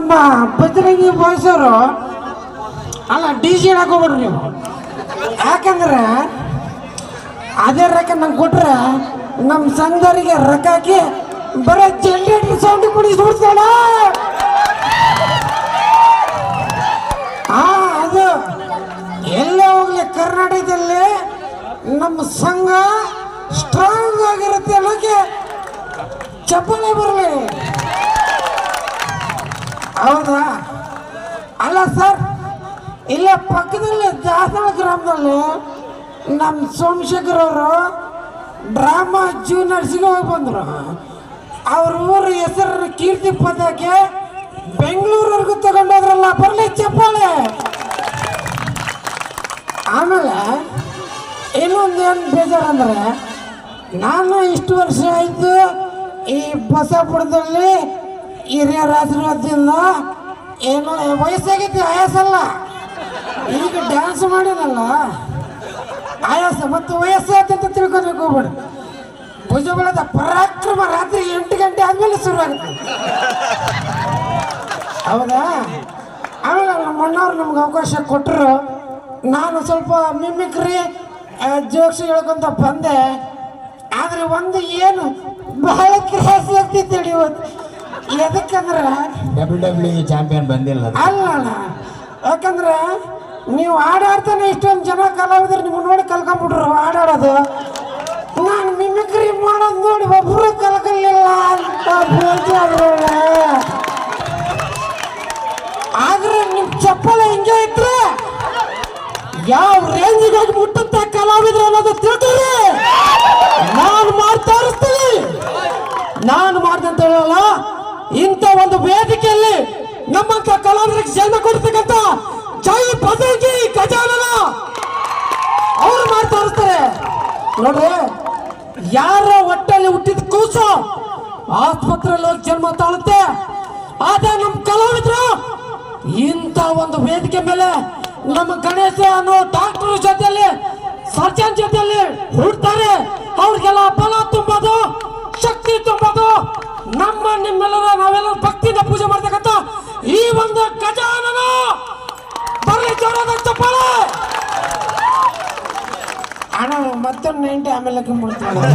ನಮ್ಮ ಬಜರಂಗಿ ಬಾಯ್ಸ್ ಅವರು ಅಲ್ಲ ಡಿ ಜಿ ಹಾಕೋಬಿಡ್ರಿ ನೀವು. ಯಾಕಂದ್ರೆ, ಅದೇ ರೊಕ್ಕ ನಂಗೆ ಕೊಟ್ರೆ ನಮ್ಮ ಸಂಘರಿಗೆ ರೊಕ್ಕ ಹಾಕಿ ಬರೀ ಜನರೇಟರ್ ಸೌಂಡ್ ಕುಡಿ ಸುಡ್ತಾಳ ಹಾ ಅದು ಎಲ್ಲೇ ಹೋಗ್ಲಿ, ಕರ್ನಾಟಕದಲ್ಲಿ ನಮ್ಮ ಸಂಘ ಸ್ಟ್ರಾಂಗ್ ಆಗಿರುತ್ತೆ ಅನ್ನೋಕೆ ಚಪ್ಪಲೇ ಬರಲಿ ಹೌದಾ? ಅಲ್ಲ ಸರ್, ಇಲ್ಲೇ ಪಕ್ಕದಲ್ಲಿ ದಾಸಳ ಗ್ರಾಮದಲ್ಲಿ ನಮ್ಮ ಸೋಮಶೇಖರ್ ಅವರು ಡ್ರಾಮಾ ಜೂನಿಯರ್ಸ್ಗೆ ಹೋಗಿ ಬಂದರು. ಅವ್ರ ಊರ ಹೆಸರು ಕೀರ್ತಿ ಪದಕ್ಕೆ ಬೆಂಗಳೂರವರೆಗೂ ತಗೊಂಡೋದ್ರಲ್ಲ ಬರಲಿ ಚಪ್ಪಾಳೆ. ಆಮೇಲೆ ಇನ್ನೊಂದು ಏನು ಬೇಜಾರಂದ್ರೆ ನಾನು ಇಷ್ಟು ವರ್ಷ ಆಯಿತು ಈ ಬಸಪುರದಲ್ಲಿ ಹಿರಿಯರ ಆಶೀರ್ವಾದದಿಂದ ಏನು ವಯಸ್ಸಾಗೈತಿ ಆಯಾಸಲ್ಲ. ಈಗ ಡ್ಯಾನ್ಸ್ ಮಾಡಿದಲ್ಲ. ಆಯಾಸ, ಮತ್ತು ವಯಸ್ಸಾಯ್ತು ಅಂತ ತಿಳ್ಕೊಬೇಕು ಹೋಗ್ಬೇಡಿ. ಭುಜಬಲದ ಪರಾಕ್ರಮ ರಾತ್ರಿ ಎಂಟು ಗಂಟೆ ಆದಮೇಲೆ ಶುರುವಾಗುತ್ತೆ. ಹೌದಾ? ಆಮೇಲೆ ನಮ್ಮ ಅಣ್ಣವ್ರು ನಮ್ಗೆ ಅವಕಾಶ ಕೊಟ್ಟರು ನಾನು ಸ್ವಲ್ಪ ಮಿಮಿಕ್ರಿ ಜೋಕ್ಸ್ ಹೇಳ್ಕೊಂತ ಬಂದೆ. ಆದರೆ ಒಂದು ಏನು ಬಹಳ ಕ್ರಾಸ್ ಆಗ್ತಿತ್ತು ಇವತ್ತು. ಎದಕ್ಕಂದ್ರೆ ಡಬ್ಲ್ಯೂ ಡಬ್ಲ್ಯೂ ಚಾಂಪಿಯನ್ ಬಂದಿಲ್ಲ ಅದು. ಅಲ್ಲ. ಯಾಕಂದ್ರೆ ನೀವು ಆಡಾಡ್ತಾನೆ ಇಷ್ಟೊಂದು ಜನ ಕಲಾವಿದರು ನಿಮ್ಗೆ ನೋಡಿ ಕಲ್ಕೊಂಬಿಟ್ರು ಆಡಾಡೋದು ನಾನು ಮಿಮಿಕ್ರಿ ಮಾಡೋದು ನೋಡಿ ಒಬ್ಬರು ಕಲ್ಕಲಿಲ್ಲ ಅಂತ ಬೇಜಾರು ಆದ್ರೆ ನಿಮ್ ಚಪ್ಪಲ ಹಿಂಗೆ ಇದ್ರೆ ಯಾವ ರೇಂಜ್ ಹೋಗಿ ಮುಟ್ಟುತ್ತ ಕಲಾವಿದ್ರು ಅನ್ನೋದು ತಿಳ್ಕೊಳ್ಳಿ ನಾನು ಮಾಡ್ತಾ ತೋರಿಸ್ತೀನಿ ನಾನು ಅಂತ ಹೇಳಲ್ಲ ಇಂಥ ಒಂದು ವೇದಿಕೆಯಲ್ಲಿ ನಮ್ಮಂತ ಕಲಾವಿದರಿಗೆ ಜನ್ಮ ಕೊಡ್ತಕ್ಕಂಥ ಜೈ ಬದಗಿ ಗಜಾನನ. ಅವ್ರು ಮಾಡಿ ತೋರಿಸ್ತಾರೆ ನೋಡ್ರಿ, ಯಾರ ಹೊಟ್ಟೆಯಲ್ಲಿ ಹುಟ್ಟಿದ ಕೂಸು ಆಸ್ಪತ್ರೆಯಲ್ಲಿ ಹೋಗಿ ಜನ್ಮ ತಾಳುತ್ತೆ. ಆದ್ರೆ ನಮ್ಮ ಕಲಾವಿದ್ರು ಇಂಥ ಒಂದು ವೇದಿಕೆ ಮೇಲೆ ನಮ್ಮ ಗಣೇಶ ಅನ್ನೋ ಡಾಕ್ಟರ್ ಜೊತೆಯಲ್ಲಿ ಸರ್ಜನ್ ಜೊತೆಯಲ್ಲಿ ಹುಡ್ತಾರೆ. ಅವ್ರಿಗೆಲ್ಲ ಬಲ ஆனால் మొత్తం నైంటీ ఆమెలకు ముడుతున్నాడు